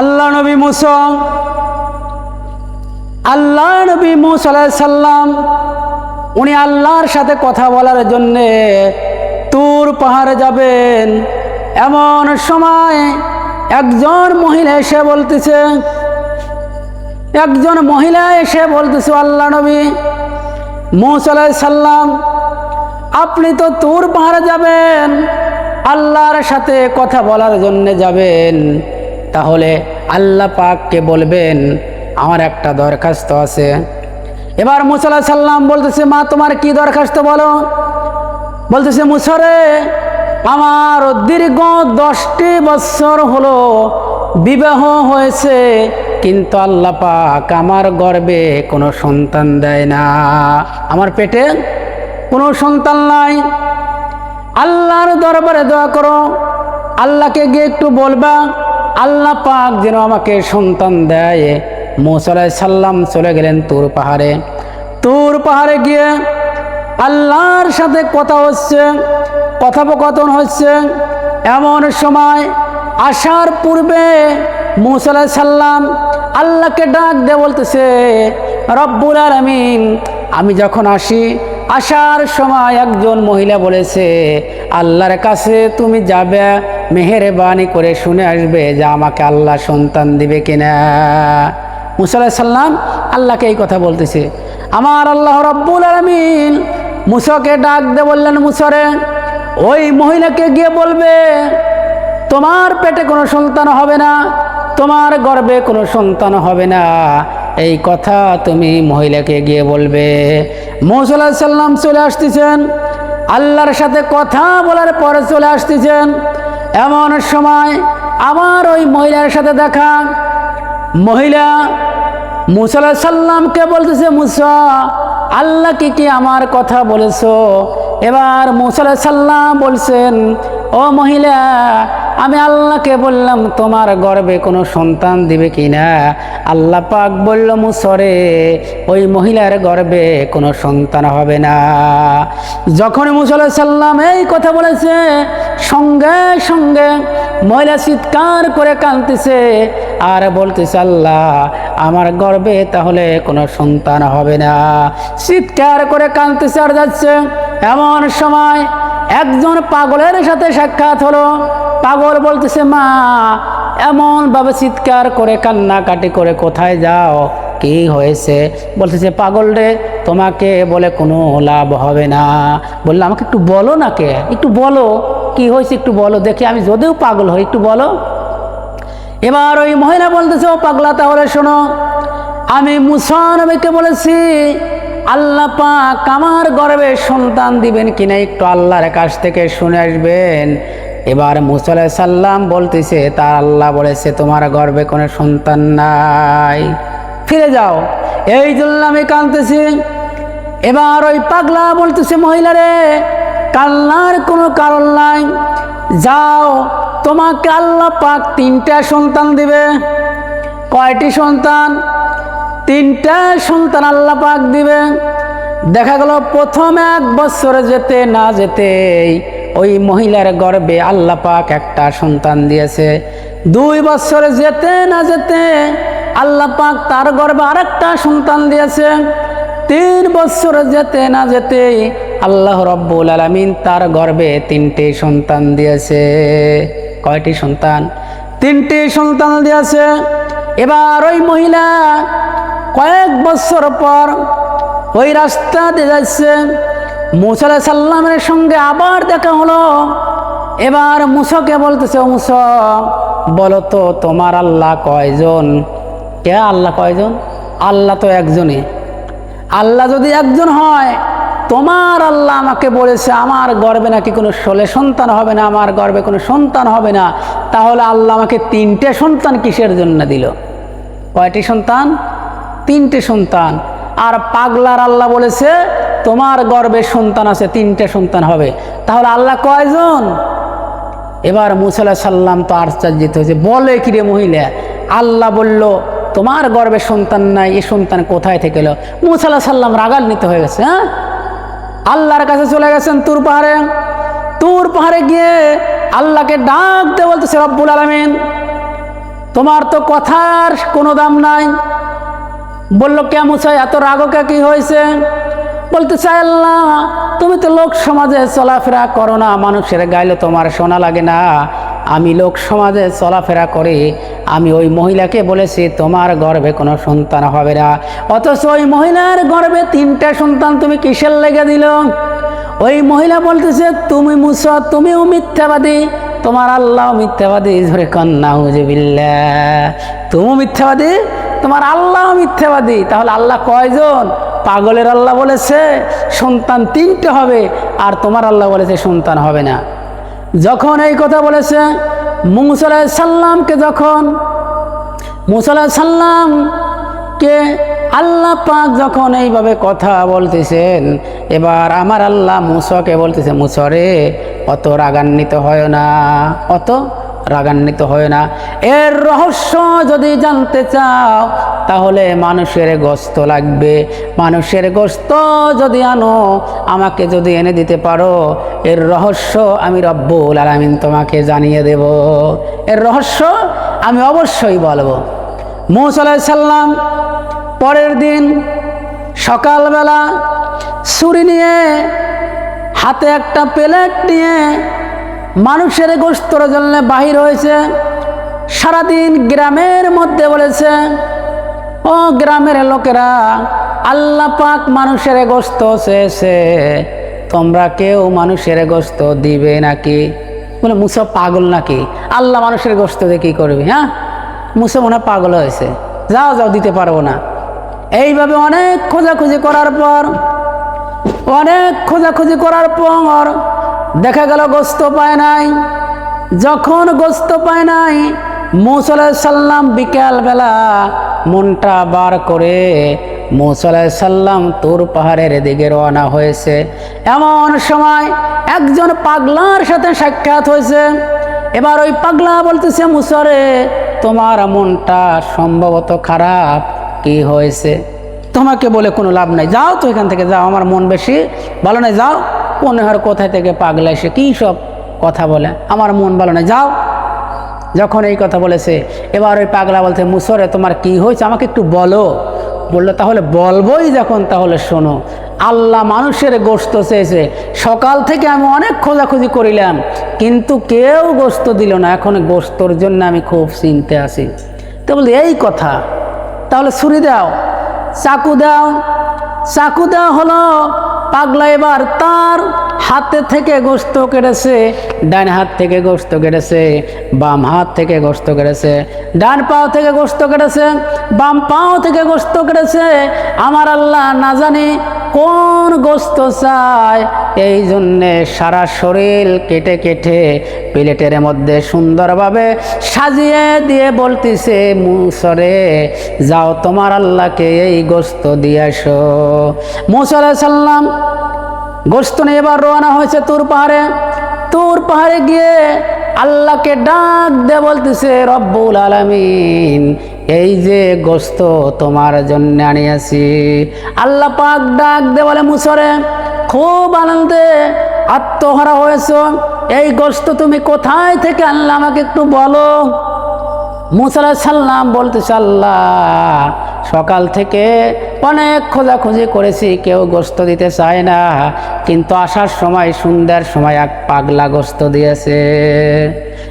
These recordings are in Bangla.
আল্লাহ নবী মুসা, আল্লাহ নবী মুসাল্লাম উনি আল্লাহর সাথে কথা বলার জন্যে তুর পাহাড়ে যাবেন। এমন সময় একজন মহিলা এসে বলতেছে, একজন মহিলা এসে বলতেছে, আল্লাহ নবী সাল্লাম আপনি তো তুর পাহাড়ে যাবেন, আল্লাহর সাথে কথা বলার জন্য যাবেন। তাহলে আল্লাহ পাককে বলবেন, আমার একটা দরখাস্ত আছে। এবার মুসাল্লাহ সাল্লাম বলতেছে, মা, তোমার কি দরখাস্ত বলো? বলতেছে মুসরে আমার দীর্ঘ দশটি বছর হলো বিবাহ হয়েছে, কিন্তু আল্লাহ পাক আমার গর্বে কোনো সন্তান দেয় না। আমার পেটে কোনো সন্তান নাই। আল্লাহর দরবারে দোয়া করো। আল্লাহকে গিয়ে একটু বলবা। আল্লাহ পাক যেন আমাকে সন্তান দেয়। মোসালাই সাল্লাম চলে গেলেন তোর পাহাড়ে। তোর পাহাড়ে গিয়ে আল্লাহর সাথে কথা হচ্ছে, কথোপকথন হচ্ছে। এমন সময় আসার পূর্বে মুসালাই সাল্লাম আল্লাহকে ডাক দিয়ে বলতেছে, রব্বুল আলমিন, আমি যখন আসি আসার সময় একজন মহিলা বলেছে, আল্লাহর কাছে তুমি যাবে, মেহেরবানি করে শুনে আসবে যে আমাকে আল্লাহ সন্তান দিবে কিনা। মুসাল্লাহ সাল্লাম আল্লাহকে এই কথা বলতেছে। আমার আল্লাহ রব্বুল আলমিন মুসাকে ডাক দে বললেন, মুসরে, ওই মহিলাকে গিয়ে বলবে, তোমার পেটে কোনো সন্তান হবে না, তোমার গর্বে কোনো সন্তান হবে না। এই কথা তুমি মহিলাকে গিয়ে বলবে। মৌসুল্লাহ সাল্লাম চলে আসতেছেন। আল্লাহর সাথে কথা বলার পরে চলে আসতেছেন। এমন সময় আমার ওই মহিলার সাথে দেখা। মহিলা মুসাল্লাহ সাল্লামকে বলতেছে, মুসা, আল্লাহ কি কি আমার কথা বলেছ? এবার মুসাল্লাহ সাল্লাম বলছেন, ও মহিলা আমি আল্লাহকে বললাম, তোমার গর্বে কোনো সন্তান দিবে কি না? আল্লাহ পাক বলল, মুসরে, ওই মহিলার গর্বে কোনো সন্তান হবে না। যখন মুসাল্লাহ সাল্লাম এই কথা বলেছে, সঙ্গে সঙ্গে মহিলা চিৎকার করে কাঁদতেছে আর বলতেছে, আল্লাহ, আমার গর্বে তাহলে কোনো সন্তান হবে না। চিৎকার করে কাঁদতেছে আর যাচ্ছে। এমন সময় একজন পাগলের সাথে সাক্ষাৎ হলো। পাগল বলতেছে, মা এমনভাবে চিৎকার করে, কান্নাকাটি করে কোথায় যাও? কি হয়েছে? বলতেছে, পাগল রে, তোমাকে বলে কোনো লাভ হবে না। বললে, আমাকে একটু বলো না কে? একটু বলো, কি হয়েছে একটু বলো, দেখি আমি যদিও পাগল হই, একটু বলো। এবার ওই মহিলা বলতেছে, ও পাগলা, তাহলে শোনো, আমি মুসানবীকে বলেছি, আল্লাহ পাক আমার গর্বে সন্তান দিবেন কিনা একটু আল্লাহর কাছ থেকে শুনে আসবেন। এবার মুসাল্লাহ সাল্লাম বলতেছে, তার আল্লাহ বলেছে, তোমার গর্বে কোনো সন্তান নাই। ফিরে যাও। এই জন্য আমি কাঁদতেছি। এবার ওই পাগলা বলতেছে মহিলারে কান্নার কোনো কারণ নাই। যাও, তোমাকে আল্লাহ পাক তিনটা সন্তান দিবে। কয়টি সন্তান? তিনটা সন্তান আল্লাহ পাক দিবে। দেখা গেল, প্রথম এক বছরে যেতে না যেতেই ওই মহিলার গর্বে আল্লাহ পাক একটা সন্তান দিয়েছে। দুই বছরে যেতে না যেতে আল্লাহ পাক তার গর্বে আরেকটা সন্তান দিয়েছে। তিন বছরে যেতে না যেতেই আল্লাহ রব্বুল আলমিন তার গর্বে তিনটি সন্তান দিয়েছে। কয়টি সন্তান? তিনটি সন্তান দিয়েছে। এবার ওই মহিলা কয়েক বছর পর ওই রাস্তা দিয়ে যাচ্ছে। মুসাল্লাহ সাল্লামের সঙ্গে আবার দেখা হলো। এবার মুসকে বলতেছে, ও মুস, বলো তো তোমার আল্লাহ কয়জন? কে আল্লাহ কয়জন? আল্লাহ তো একজনই। আল্লাহ যদি একজন হয়, তোমার আল্লাহ আমাকে বলেছে, আমার গর্বে নাকি কোনো ষোলে সন্তান হবে না, আমার গর্বে কোনো সন্তান হবে না। তাহলে আল্লাহ আমাকে তিনটে সন্তান কিসের জন্য দিল? কয়টি সন্তান? তিনটে সন্তান। আর পাগলার আল্লাহ বলেছে তোমার গর্বে সন্তান আছে, তিনটে সন্তান হবে। তাহলে আল্লাহ কয়জন? এবার মুসাল্লাহ সাল্লাম তো আশ্চর্যিত হয়েছে, বলে কিরে মহিলা? আল্লাহ বলল, তোমার গর্বে সন্তান নাই, এ সন্তান কোথায় থেকে এলো? মুসাল্লাহ সাল্লাম রাগান্বিত হয়ে গেছে হ্যাঁ? আল্লাহর কাছে চলে গেছেন তুর পাহাড়ে। তুর পাহাড়ে গিয়ে আল্লাহকে ডাক দে বলতেছে, রব্বুল আলমিন, তোমার তো কথার কোনো দাম নাই। বলল কেমন চাই এত রাগকে কি হয়েছে? বলতে চাই আল্লাহ, তুমি তো লোক সমাজে চলাফেরা করো না, মানুষের গাইলে তোমার শোনা লাগে না। আমি লোক সমাজে চলাফেরা করি, আমি ওই মহিলাকে বলেছি, তোমার গর্ভে কোনো সন্তান হবে না। অথচ ওই মহিলার গর্ভে তিনটা সন্তান তুমি কিসের লেগে দিল? ওই মহিলা বলতেছে, তুমি মুস, তুমিও মিথ্যাবাদী। তোমার আল্লাহ মিথ্যাবাদী ধরে কন্যা হুজবিল্লা তুমি মিথ্যাবাদী তোমার আল্লাহ মিথ্যাবাদী। তাহলে আল্লাহ কয়জন? পাগলের আল্লাহ বলেছে, সন্তান তিনটে হবে, আর তোমার আল্লাহ বলেছে সন্তান হবে না। যখন এই কথা বলেছে মুসাল্লাহ সাল্লামকে যখন মুসাল্লাহ সাল্লামকে আল্লাহ পাক যখন এইভাবে কথা বলতেছেন, এবার আমার আল্লাহ মুসাকে বলতেছে মুসরে অত রাগান্বিত হয় না। অত রাগান্বিত হয় না। এর রহস্য যদি জানতে চাও, তাহলে মানুষের গোস্ত লাগবে। মানুষের গোস্ত যদি আনো, আমাকে যদি এনে দিতে পারো, এর রহস্য আমি রব্বুল আলামিন তোমাকে জানিয়ে দেব। এর রহস্য আমি অবশ্যই বলব। মৌসাল্লাহ সাল্লাম পরের দিন সকালবেলা ছুরি নিয়ে, হাতে একটা প্লেট নিয়ে মানুষের গোস্তর জন্য বাহির হয়েছে। সারাদিন গ্রামের মধ্যে বলেছে, ও গ্রামের লোকেরা, আল্লাহ পাক মানুষের গোস্ত চেয়েছে। তোমরা কেউ মানুষের গোস্ত দিবে নাকি? বলে, মুসা পাগল নাকি? আল্লাহ মানুষের গোস্ত দিয়ে কী করবি হ্যাঁ? মুসা মনে পাগল হয়েছে। যাও যাও, দিতে পারব না। এইভাবে অনেক খোঁজাখুঁজি করার পর, অনেক খোঁজাখুঁজি করার পর দেখা গেল গোস্ত পায় নাই। যখন গোস্ত পায় নাই মৌসাল্লাহ সাল্লাম বিকালবেলা মনটা বার করে মৌসাল্লাহ সাল্লাম তোর পাহাড়ের দিকে রওনা হয়েছে। এমন সময় একজন পাগলার সাথে সাক্ষাৎ হয়েছে। এবার ওই পাগলা বলতেছে মুসরে তোমার মনটা সম্ভবত খারাপ। কি হয়েছে? তোমাকে বলে কোনো লাভ নাই। যাও তো এখান থেকে, যাও, আমার মন বেশি ভালো নাই, যাও। হয় কোথায় থেকে পাগলা এসে কী সব কথা বলে? আমার মন ভালো নাই যাও। যখন এই কথা বলেছে, এবার ওই পাগলা বলছে, মুসরে, তোমার কি হয়েছে? আমাকে একটু বলো। বলল, তাহলে বলবোই যখন, তাহলে শোনো। আল্লাহ মানুষের গোস্ত চেয়েছে। সকাল থেকে আমি অনেক খোঁজাখুঁজি করিলাম, কিন্তু কেউ গোস্ত দিল না। এখন গোস্তর জন্য আমি খুব চিনতে আছি। তো বলতে এই কথা, তাহলে ছুরি দাও, চাকু দাও। চাকু দেওয়া হলো। পাগলা এবার তার হাতে থেকে গোস্ত কেটেছে, ডান হাত থেকে গোস্ত কেটেছে, বাম হাত থেকে গোস্ত কেটেছে, ডান পাও থেকে গোস্ত কেটেছে, বাম পাও থেকে গোস্ত কেটেছে। আমার আল্লাহ না জানি কোন গোস্ত চায়। এই জন্যে সারা শরীর কেটে কেটে প্লেটের মধ্যে সুন্দরভাবে সাজিয়ে দিয়ে বলতিছে, মুসরে, যাও তোমার আল্লাহকে এই গোস্ত দিয়ে আসো। মুসরে সাল্লাম গোস্ত নিয়ে এবার রওনা হয়েছে তোর পাহাড়ে। তোর পাহাড়ে গিয়ে আল্লাহকে ডাক দে বলতেছে, রব্বুল আলামিন, এই যে গোস্ত তোমার জন্য আনিয়াছি। আল্লাহ পাক ডাক দে বলে, মুসরে, খুব আনন্দে আত্মহারা হয়েছ। এই গোস্ত তুমি কোথায় থেকে আনলে? আমাকে একটু বলো। মুসাল্লাহ সাল্লাম বলতে আল্লাহ, সকাল থেকে অনেক খোঁজাখুঁজি করেছি, কেউ গোস্ত দিতে চায় না। কিন্তু আসার সময়, সন্ধ্যার সময় এক পাগলা গোস্ত দিয়েছে।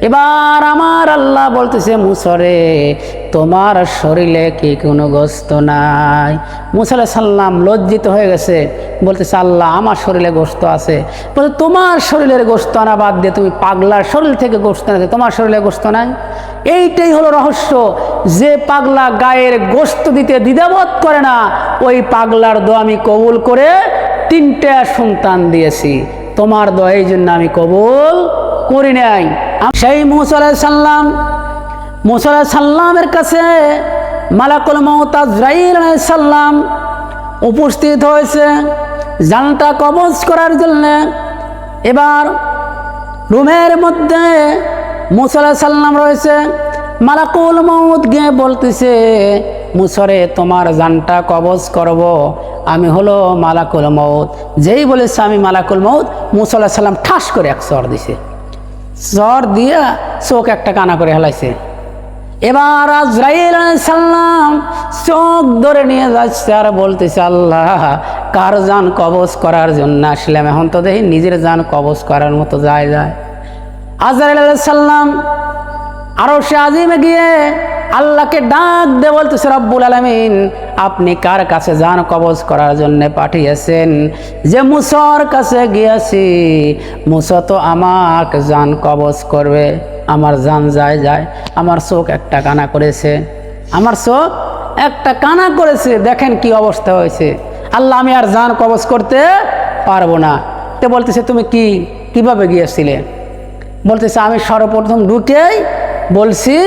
এবার আমার আল্লাহ বলতেছে, মুসরে, তোমার শরীরে কি কোনো গোস্ত নাই? মুসাল্লাহ সাল্লাম লজ্জিত হয়ে গেছে। বলতেছে, আল্লাহ, আমার শরীরে গোস্ত আছে। বলতে তোমার শরীরের গোস্ত আনা বাদ দিয়ে তুমি পাগলার শরীর থেকে গোস্ত না তোমার শরীরে গোস্ত নাই? এইটাই হলো রহস্য। যে পাগলা গায়ের গোস্ত দিতে দ্বিধাবোধ করে না, ওই পাগলার দোয়া আমি কবুল করে তিনটা সন্তান দিয়েছি। তোমার দোয়া এই জন্য আমি কবুল করি নাই। সেই মুসাল্লাহ সাল্লাম মুসাল্লাহ সাল্লামের কাছে মালাকুল মৌতাজরাইল সাল্লাম উপস্থিত হয়েছে জানটা কবজ করার জন্যে। এবার রুমের মধ্যে মুসাল্লাহ সাল্লাম রয়েছে, মালাকুল মৌত গিয়ে বলতেছে, মুসরে, তোমার জানটা কবজ করব। আমি হলো মালাকুল মৌত যেই বলেছে, আমি মালাকুল মৌত মুসাল্লাহ সাল্লাম ঠাস করে এক দিছে। চর দিয়া চোখ একটা কানা করে হেলাইছে। এবার আজরাইল সাল্লাম চোখ ধরে নিয়ে যাচ্ছে আর বলতেছে, আল্লাহ, কার যান কবজ করার জন্য আসলাম? এখন তো দেখি নিজের যান কবজ করার মতো যায় যায়। আজরাইল সাল্লাম আরও সে আজিমে গিয়ে আল্লাহকে ডাক দে বলতেছে, রব্বুল আলমিন আপনি কার কাছে যান কবজ করার জন্য পাঠিয়েছেন? যে মুসর কাছে গিয়েছি মুসা তো আমাকে যান কবজ করবে। আমার জান যায় যায়। আমার চোখ একটা কানা করেছে। আমার চোখ একটা কানা করেছে। দেখেন কি অবস্থা হয়েছে। আল্লাহ, আমি আর জান কবজ করতে পারব না। তে বলতেছে, তুমি কি, কীভাবে গিয়েছিলে? বলতেছে, আমি সর্বপ্রথম ঢুকেই বলছি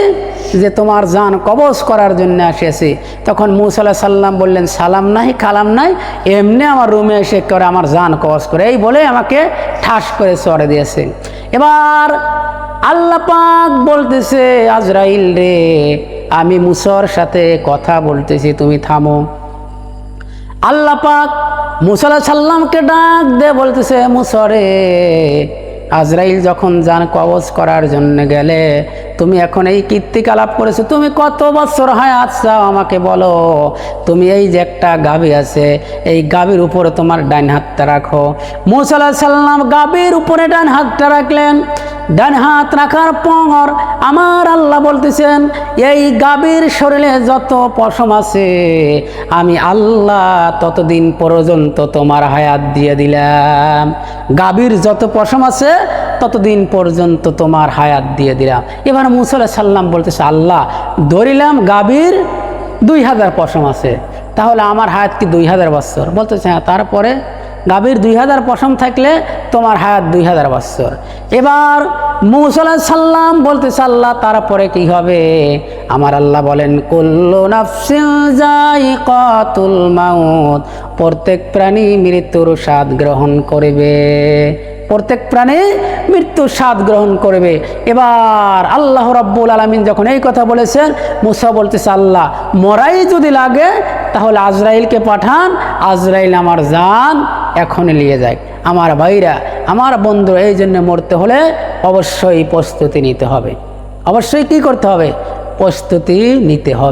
যে তোমার জান কবজ করার জন্য আসিয়াছি। তখন মুসাল্লাহ সাল্লাম বললেন, সালাম নাই, কালাম নাই, এমনি আমার রুমে এসে করে আমার জান কবজ করে। এই বলে আমাকে ঠাস করে চড়ে দিয়েছে। এবার আল্লাহ পাক বলতেছে, আজরাইল রে, আমি মুসর সাথে কথা বলতেছি, তুমি থামো। আল্লাহ পাক মুসাল্লাহ সাল্লামকে ডাক দে বলতেছে মুসরে আজরাইল যখন যান কবজ করার জন্য গেলে, তুমি এখন এই কীর্তিকালাপ করেছ, তুমি কত বছর হয় আচ্ছা আমাকে বলো? তুমি এই যে একটা গাভী আছে, এই গাভীর উপরে তোমার ডাইন হাতটা রাখো। মুসাল্লাহ সাল্লাম গাভীর উপরে ডান হাতটা রাখলেন। ডান হাত রাখার পর আমার আল্লাহ বলতেছেন, এই গাভীর শরীরে যত পশম আছে, আমি আল্লাহ ততদিন পর্যন্ত তোমার হায়াত দিয়ে দিলাম। গাভীর যত পশম আছে, ততদিন পর্যন্ত তোমার হায়াত দিয়ে দিলাম। এবার মুসাল্লাহ সাল্লাম বলতেছে, আল্লাহ, ধরিলাম গাভীর দুই হাজার পশম আছে, তাহলে আমার হায়াত কি দুই হাজার বছর? বলতেছে হ্যাঁ তারপরে গাভীর দুই হাজার পশম থাকলে তোমার হায়াত দুই হাজার বছর। এবার মৌসলা সাল্লাম বলতে সাল্লাহ তারপরে কি হবে? আমার আল্লাহ বলেন, কুল্লু যাই কতুল মাউত। প্রত্যেক প্রাণী মৃত্যুর স্বাদ গ্রহণ করবে। প্রত্যেক প্রাণী মৃত্যু স্বাদ গ্রহণ করবে। এবার আল্লাহ রব্বুল আলমিন যখন এই কথা বলেছেন, মুসা বলতেছে, আল্লাহ, মরাই যদি লাগে, তাহলে আজরাইলকে পাঠান, আজরাইল আমার জান, এখন নিয়ে যায় আমার ভাইরা, আমার বন্ধু, এই জন্য মরতে হলে অবশ্যই প্রস্তুতি নিতে হবে। অবশ্যই কি করতে হবে? প্রস্তুতি নিতে হবে।